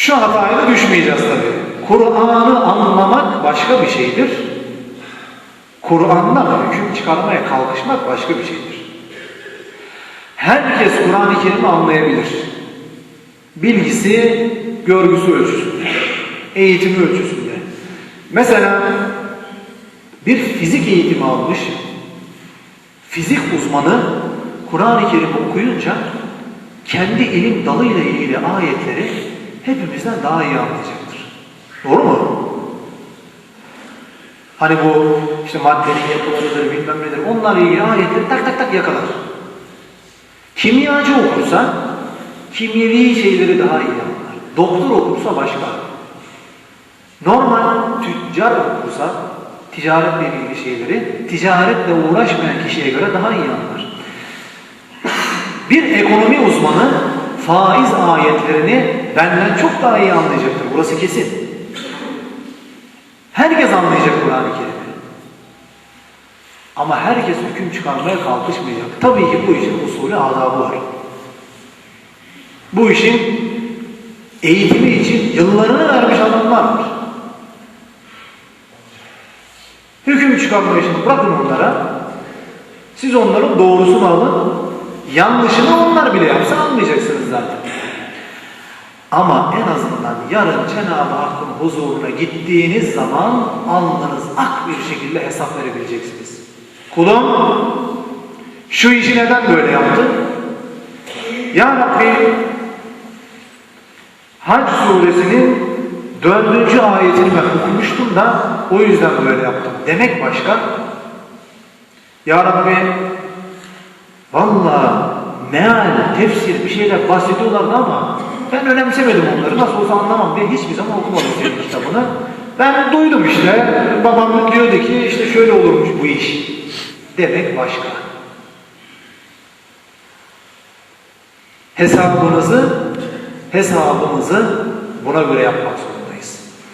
Şu hataya düşmeyeceğiz tabii. Kur'an'ı anlamak başka bir şeydir. Kur'an'dan hüküm çıkarmaya kalkışmak başka bir şeydir. Herkes Kur'an-ı Kerim'i anlayabilir. Bilgisi, görgüsü ölçüsünde, eğitimi ölçüsünde. Mesela bir fizik eğitimi almış, fizik uzmanı Kur'an-ı Kerim'i okuyunca kendi ilim dalıyla ilgili ayetleri hepimizden daha iyi anlayacaktır. Doğru mu? Hani bu işte maddenin yapılarıdır, bilmem nedir, onlarla ilgili ayetleri tak tak tak yakalar. Kimyacı okursa kimyevi şeyleri daha iyi anlar. Doktor okursa başka. Normal tüccar okursa ticaretle ilgili şeyleri ticaretle uğraşmayan kişiye göre daha iyi anlar. Bir ekonomi uzmanı faiz ayetlerini benden çok daha iyi anlayacaktır. Burası kesin. Herkes anlayacak Kur'an-ı Kerim'i. Ama herkes hüküm çıkarmaya kalkışmayacak. Tabii ki bu işin usulü adabı var. Bu işin eğitimi için yıllarını vermiş adamlar var. Hüküm çıkarma işini bırakın onlara. Siz onların doğrusunu alın. Yanlışını onlar bile yapsa anlayacaksınız zaten. Ama en azından yarın Cenab-ı Hakk'ın huzuruna gittiğiniz zaman alnınız ak bir şekilde hesap verebileceksiniz. Kulum şu işi neden böyle yaptın? Ya Rabbi Hac suresinin dördüncü ayetini ben okumuştum da o yüzden böyle yaptım. Demek başka. Ya Rabbi Valla meal, tefsir bir şeyler bahsediyorlardı ama ben önemsemedim onları. Nasıl olsa anlamam diye hiçbir zaman okumadım senin kitabını. Ben duydum işte. Babam diyordu ki işte şöyle olurmuş bu iş. Demek başka. Hesabınızı, hesabınızı buna göre yapmak zorundasınız.